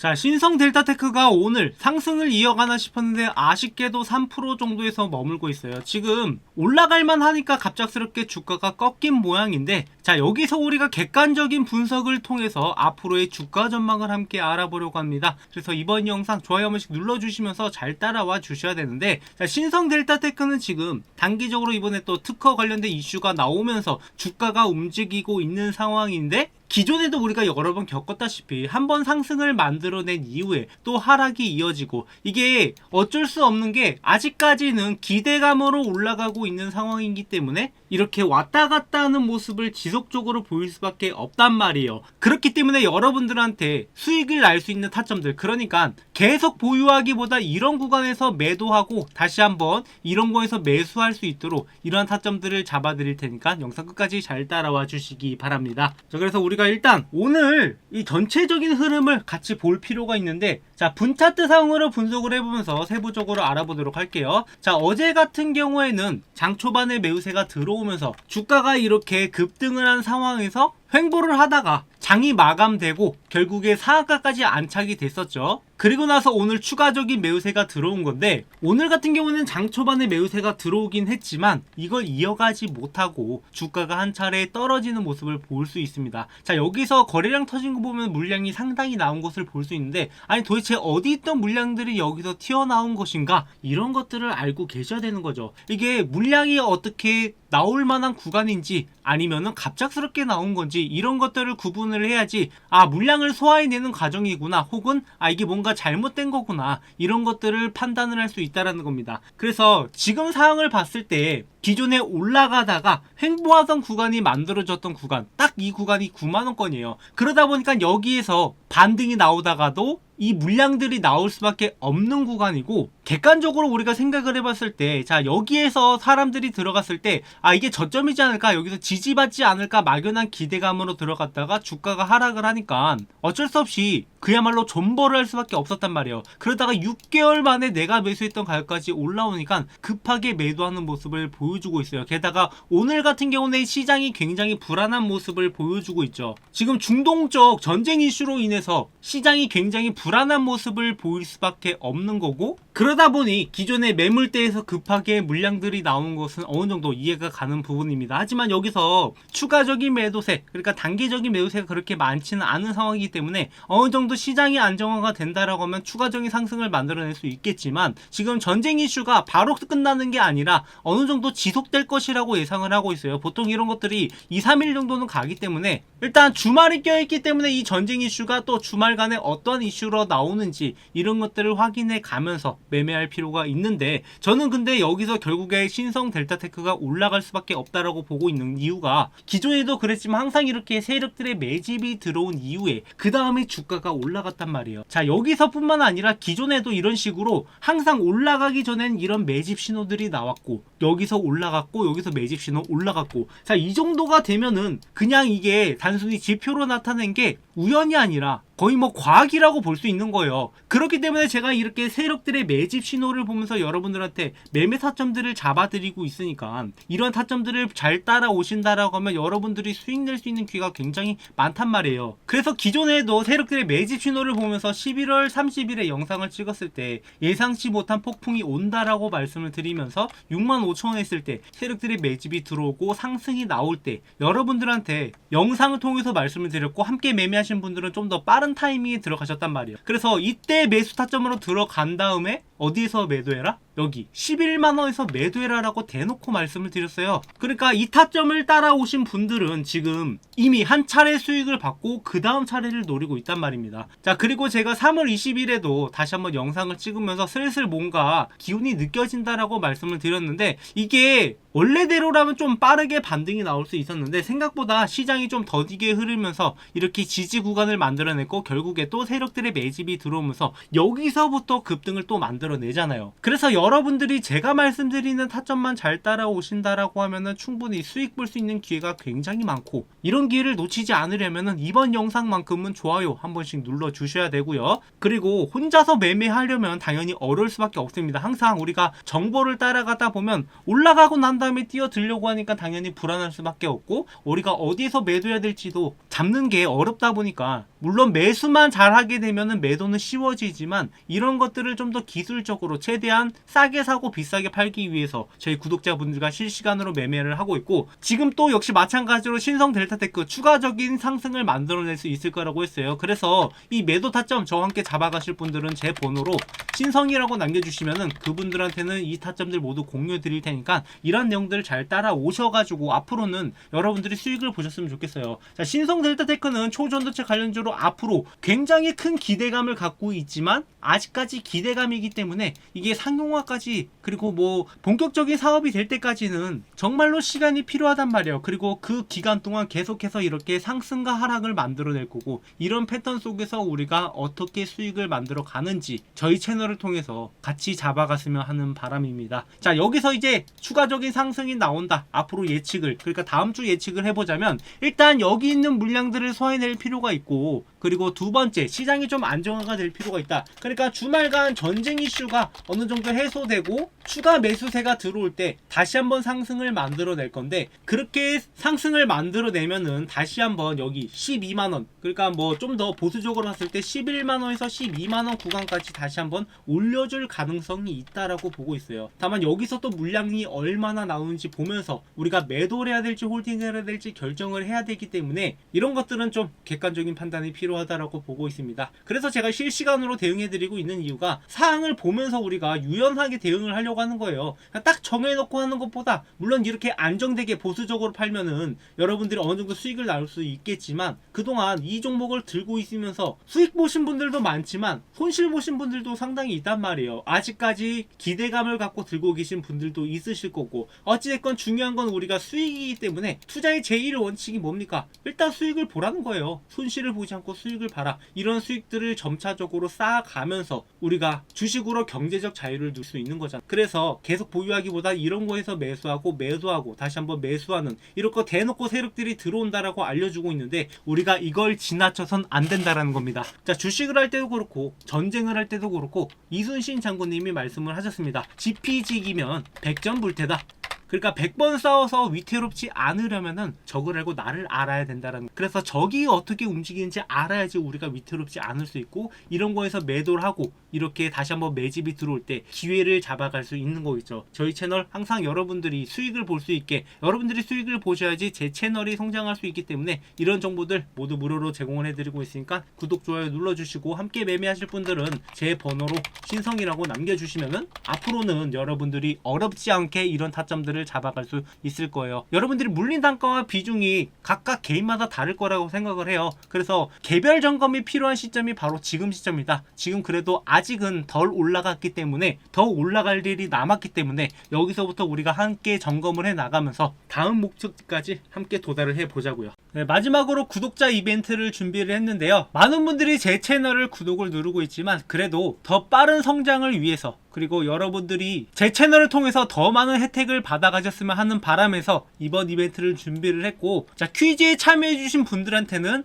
자, 신성 델타테크가 오늘 상승을 이어가나 싶었는데 아쉽게도 3% 정도에서 머물고 있어요. 지금 올라갈만 하니까 갑작스럽게 주가가 꺾인 모양인데 자, 여기서 우리가 객관적인 분석을 통해서 앞으로의 주가 전망을 함께 알아보려고 합니다. 그래서 이번 영상 좋아요 한 번씩 눌러주시면서 잘 따라와 주셔야 되는데 자, 신성 델타테크는 지금 단기적으로 이번에 또 특허 관련된 이슈가 나오면서 주가가 움직이고 있는 상황인데 기존에도 우리가 여러 번 겪었다시피 한 번 상승을 만들어낸 이후에 또 하락이 이어지고 이게 어쩔 수 없는 게 아직까지는 기대감으로 올라가고 있는 상황이기 때문에 이렇게 왔다 갔다 하는 모습을 지속적으로 보일 수밖에 없단 말이에요. 그렇기 때문에 여러분들한테 수익을 날 수 있는 타점들 그러니까 계속 보유하기보다 이런 구간에서 매도하고 다시 한번 이런 거에서 매수할 수 있도록 이러한 타점들을 잡아드릴 테니까 영상 끝까지 잘 따라와 주시기 바랍니다. 자 그래서 우리가 일단 오늘 이 전체적인 흐름을 같이 볼 필요가 있는데 자 분차트 상으로 분석을 해보면서 세부적으로 알아보도록 할게요. 자 어제 같은 경우에는 장 초반에 매우세가 들어오면서 주가가 이렇게 급등을 한 상황에서 횡보를 하다가 장이 마감되고 결국에 상한가까지 안착이 됐었죠. 그리고 나서 오늘 추가적인 매우세가 들어온 건데 오늘 같은 경우는 장 초반에 매우세가 들어오긴 했지만 이걸 이어가지 못하고 주가가 한 차례 떨어지는 모습을 볼 수 있습니다. 자 여기서 거래량 터진 거 보면 물량이 상당히 나온 것을 볼 수 있는데 아니 도대체 어디 있던 물량들이 여기서 튀어나온 것인가 이런 것들을 알고 계셔야 되는 거죠. 이게 물량이 어떻게 나올 만한 구간인지 아니면은 갑작스럽게 나온 건지 이런 것들을 구분을 해야지 아 물량을 소화해내는 과정이구나 혹은 아 이게 뭔가 잘못된 거구나 이런 것들을 판단을 할 수 있다라는 겁니다. 그래서 지금 상황을 봤을 때 기존에 올라가다가 횡보하던 구간이 만들어졌던 구간 딱 이 구간이 9만 원권이에요. 그러다 보니까 여기에서 반등이 나오다가도 이 물량들이 나올 수밖에 없는 구간이고 객관적으로 우리가 생각을 해봤을 때 자 여기에서 사람들이 들어갔을 때 아 이게 저점이지 않을까? 여기서 지지받지 않을까? 막연한 기대감으로 들어갔다가 주가가 하락을 하니까 어쩔 수 없이 그야말로 존버를 할 수밖에 없었단 말이에요. 그러다가 6개월 만에 내가 매수했던 가격까지 올라오니까 급하게 매도하는 모습을 보여 주고 있어요 게다가 오늘 같은 경우는 시장이 굉장히 불안한 모습을 보여주고 있죠 지금 중동적 전쟁 이슈로 인해서 시장이 굉장히 불안한 모습을 보일 수밖에 없는 거고 그러다 보니 기존의 매물대에서 급하게 물량들이 나오는 것은 어느 정도 이해가 가는 부분입니다. 하지만 여기서 추가적인 매도세, 그러니까 단기적인 매도세가 그렇게 많지는 않은 상황이기 때문에 어느 정도 시장이 안정화가 된다라고 하면 추가적인 상승을 만들어낼 수 있겠지만 지금 전쟁 이슈가 바로 끝나는 게 아니라 어느 정도 지속될 것이라고 예상을 하고 있어요. 보통 이런 것들이 2, 3일 정도는 가기 때문에 일단 주말이 껴있기 때문에 이 전쟁 이슈가 또 주말간에 어떤 이슈로 나오는지 이런 것들을 확인해 가면서 매매할 필요가 있는데 저는 근데 여기서 결국에 신성 델타테크가 올라갈 수밖에 없다라고 보고 있는 이유가 기존에도 그랬지만 항상 이렇게 세력들의 매집이 들어온 이후에 그 다음에 주가가 올라갔단 말이에요. 자 여기서뿐만 아니라 기존에도 이런 식으로 항상 올라가기 전엔 이런 매집 신호들이 나왔고 여기서 올라갔고 여기서 매집 신호 올라갔고. 자 이 정도가 되면은 그냥 이게 단순히 지표로 나타낸 게 우연이 아니라 거의 뭐 과학이라고 볼 수 있는 거예요. 그렇기 때문에 제가 이렇게 세력들의 매집 신호를 보면서 여러분들한테 매매 타점들을 잡아드리고 있으니까 이런 타점들을 잘 따라오신다라고 하면 여러분들이 수익 낼 수 있는 기회가 굉장히 많단 말이에요. 그래서 기존에도 세력들의 매집 신호를 보면서 11월 30일에 영상을 찍었을 때 예상치 못한 폭풍이 온다라고 말씀을 드리면서 6만 5천 원 했을 때 세력들의 매집이 들어오고 상승이 나올 때 여러분들한테 영상을 통해서 말씀을 드렸고 함께 매매하 신 분들은 좀 더 빠른 타이밍에 들어가셨단 말이에요. 그래서 이때 매수 타점으로 들어간 다음에 어디서 매도해라? 여기 11만원에서 매도해라라고 대놓고 말씀을 드렸어요. 그러니까 이 타점을 따라오신 분들은 지금 이미 한 차례 수익을 받고 그 다음 차례를 노리고 있단 말입니다. 자 그리고 제가 3월 20일에도 다시 한번 영상을 찍으면서 슬슬 뭔가 기운이 느껴진다라고 말씀을 드렸는데 이게 원래대로라면 좀 빠르게 반등이 나올 수 있었는데 생각보다 시장이 좀 더디게 흐르면서 이렇게 지지 구간을 만들어냈고 결국에 또 세력들의 매집이 들어오면서 여기서부터 급등을 또 만들어내잖아요. 그래서 여러 분들이 제가 말씀드리는 타점만 잘 따라오신다라고 하면은 충분히 수익 볼 수 있는 기회가 굉장히 많고 이런 기회를 놓치지 않으려면은 이번 영상만큼은 좋아요 한 번씩 눌러 주셔야 되고요. 그리고 혼자서 매매하려면 당연히 어려울 수밖에 없습니다. 항상 우리가 정보를 따라가다 보면 올라가고 난 다음에 뛰어들려고 하니까 당연히 불안할 수밖에 없고 우리가 어디에서 매도해야 될지도 잡는 게 어렵다 보니까 물론 매수만 잘하게 되면은 매도는 쉬워지지만 이런 것들을 좀 더 기술적으로 최대한 싸게 사고 비싸게 팔기 위해서 저희 구독자분들과 실시간으로 매매를 하고 있고 지금 또 역시 마찬가지로 신성 델타테크 추가적인 상승을 만들어낼 수 있을 거라고 했어요. 그래서 이 매도 타점 저와 함께 잡아가실 분들은 제 번호로 신성이라고 남겨주시면은 그분들한테는 이 타점들 모두 공유 드릴 테니까 이런 내용들을 잘 따라오셔가지고 앞으로는 여러분들이 수익을 보셨으면 좋겠어요. 자, 신성 델타테크는 초전도체 관련주로 앞으로 굉장히 큰 기대감을 갖고 있지만 아직까지 기대감이기 때문에 이게 상용화 까지 그리고 뭐 본격적인 사업이 될 때까지는 정말로 시간이 필요하단 말이에요. 그리고 그 기간 동안 계속해서 이렇게 상승과 하락을 만들어낼 거고 이런 패턴 속에서 우리가 어떻게 수익을 만들어 가는지 저희 채널을 통해서 같이 잡아갔으면 하는 바람입니다. 자 여기서 이제 추가적인 상승이 나온다. 앞으로 예측을 그러니까 다음 주 예측을 해보자면 일단 여기 있는 물량들을 소화해낼 필요가 있고 그리고 두 번째 시장이 좀 안정화가 될 필요가 있다. 그러니까 주말간 전쟁 이슈가 어느 정도 해소 되고 추가 매수세가 들어올 때 다시 한번 상승을 만들어낼 건데 그렇게 상승을 만들어내면은 다시 한번 여기 12만 원 그러니까 뭐 좀 더 보수적으로 봤을 때 11만 원에서 12만 원 구간까지 다시 한번 올려줄 가능성이 있다라고 보고 있어요. 다만 여기서 또 물량이 얼마나 나오는지 보면서 우리가 매도를 해야 될지 홀딩을 해야 될지 결정을 해야 되기 때문에 이런 것들은 좀 객관적인 판단이 필요하다라고 보고 있습니다. 그래서 제가 실시간으로 대응해드리고 있는 이유가 사항을 보면서 우리가 유연하 게 대응을 하려고 하는 거예요. 그러니까 딱 정해놓고 하는 것보다 물론 이렇게 안정되게 보수적으로 팔면은 여러분들이 어느 정도 수익을 나올 수 있겠지만 그동안 이 종목을 들고 있으면서 수익 보신 분들도 많지만 손실 보신 분들도 상당히 있단 말이에요. 아직까지 기대감을 갖고 들고 계신 분들도 있으실 거고 어찌됐건 중요한 건 우리가 수익이기 때문에 투자의 제1 원칙이 뭡니까? 일단 수익을 보라는 거예요. 손실을 보지 않고 수익을 봐라. 이런 수익들을 점차적으로 쌓아가면서 우리가 주식으로 경제적 자유를 누릴 수 있는 거잖아. 그래서 계속 보유하기보다 이런 거에서 매수하고 매도하고 다시 한번 매수하는 거 대놓고 세력들이 들어온다라고 알려주고 있는데 우리가 이걸 지나쳐선 안 된다라는 겁니다. 자 주식을 할 때도 그렇고 전쟁을 할 때도 그렇고 이순신 장군님이 말씀을 하셨습니다. 지피지기면 백전 불태다. 그러니까 100번 싸워서 위태롭지 않으려면은 적을 알고 나를 알아야 된다라는 그래서 적이 어떻게 움직이는지 알아야지 우리가 위태롭지 않을 수 있고 이런 거에서 매도를 하고 이렇게 다시 한번 매집이 들어올 때 기회를 잡아갈 수 있는 거겠죠 저희 채널 항상 여러분들이 수익을 볼 수 있게 여러분들이 수익을 보셔야지 제 채널이 성장할 수 있기 때문에 이런 정보들 모두 무료로 제공을 해드리고 있으니까 구독 좋아요 눌러주시고 함께 매매하실 분들은 제 번호로 신성이라고 남겨주시면은 앞으로는 여러분들이 어렵지 않게 이런 타점들을 잡아갈 수 있을 거예요. 여러분들이 물린 단가와 비중이 각각 개인마다 다를 거라고 생각을 해요. 그래서 개별 점검이 필요한 시점이 바로 지금 시점이다. 지금 그래도 아 직은 덜 올라갔기 때문에 더 올라갈 일이 남았기 때문에 여기서부터 우리가 함께 점검을 해 나가면서 다음 목적지까지 함께 도달을 해 보자고요. 네, 마지막으로 구독자 이벤트를 준비를 했는데요. 많은 분들이 제 채널을 구독을 누르고 있지만 그래도 더 빠른 성장을 위해서 그리고 여러분들이 제 채널을 통해서 더 많은 혜택을 받아가셨으면 하는 바람에서 이번 이벤트를 준비를 했고 자 퀴즈에 참여해주신 분들한테는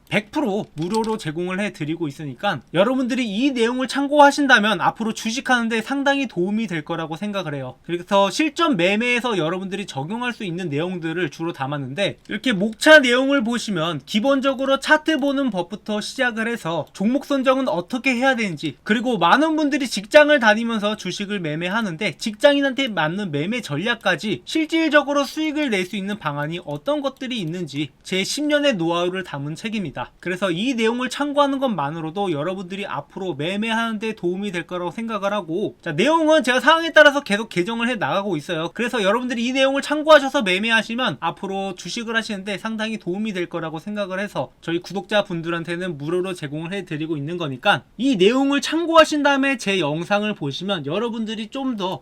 100% 무료로 제공을 해드리고 있으니까 여러분들이 이 내용을 참고하신다면 앞으로 주식하는데 상당히 도움이 될 거라고 생각을 해요. 그래서 실전 매매에서 여러분들이 적용할 수 있는 내용들을 주로 담았는데 이렇게 목차 내용을 보시면 기본적으로 차트 보는 법부터 시작을 해서 종목 선정은 어떻게 해야 되는지 그리고 많은 분들이 직장을 다니면서 주식을 매매하는데 직장인한테 맞는 매매 전략 투자까지 실질적으로 수익을 낼 수 있는 방안이 어떤 것들이 있는지 제 10년의 노하우를 담은 책입니다. 그래서 이 내용을 참고하는 것만으로도 여러분들이 앞으로 매매하는 데 도움이 될 거라고 생각을 하고 자 내용은 제가 상황에 따라서 계속 개정을 해 나가고 있어요. 그래서 여러분들이 이 내용을 참고하셔서 매매하시면 앞으로 주식을 하시는데 상당히 도움이 될 거라고 생각을 해서 저희 구독자분들한테는 무료로 제공을 해드리고 있는 거니까 이 내용을 참고하신 다음에 제 영상을 보시면 여러분들이 좀 더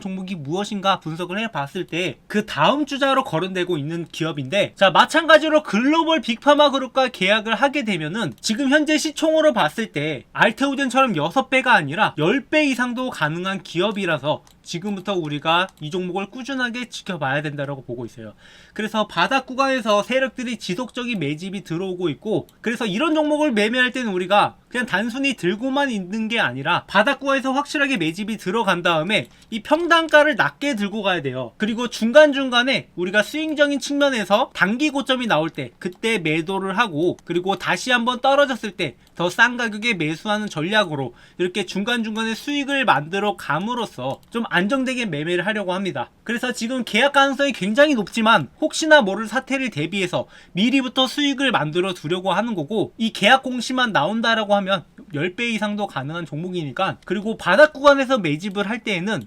종목이 무엇인가 분석을 해봤을 때 그 다음 주자로 거론되고 있는 기업인데 자 마찬가지로 글로벌 빅파마 그룹과 계약을 하게 되면은 지금 현재 시총으로 봤을 때 알테오젠처럼 6배가 아니라 10배 이상도 가능한 기업이라서 지금부터 우리가 이 종목을 꾸준하게 지켜봐야 된다고 보고 있어요. 그래서 바닥 구간에서 세력들이 지속적인 매집이 들어오고 있고 그래서 이런 종목을 매매할 때는 우리가 그냥 단순히 들고만 있는 게 아니라 바닥 구간에서 확실하게 매집이 들어간 다음에 이 평단가를 낮게 들고 가야 돼요. 그리고 중간중간에 우리가 스윙적인 측면에서 단기 고점이 나올 때 그때 매도를 하고 그리고 다시 한번 떨어졌을 때 더 싼 가격에 매수하는 전략으로 이렇게 중간중간에 수익을 만들어 감으로써 좀 안정되게 매매를 하려고 합니다. 그래서 지금 계약 가능성이 굉장히 높지만 혹시나 모를 사태를 대비해서 미리부터 수익을 만들어 두려고 하는 거고 이 계약 공시만 나온다라고 하면 10배 이상도 가능한 종목이니까 그리고 바닥 구간에서 매집을 할 때에는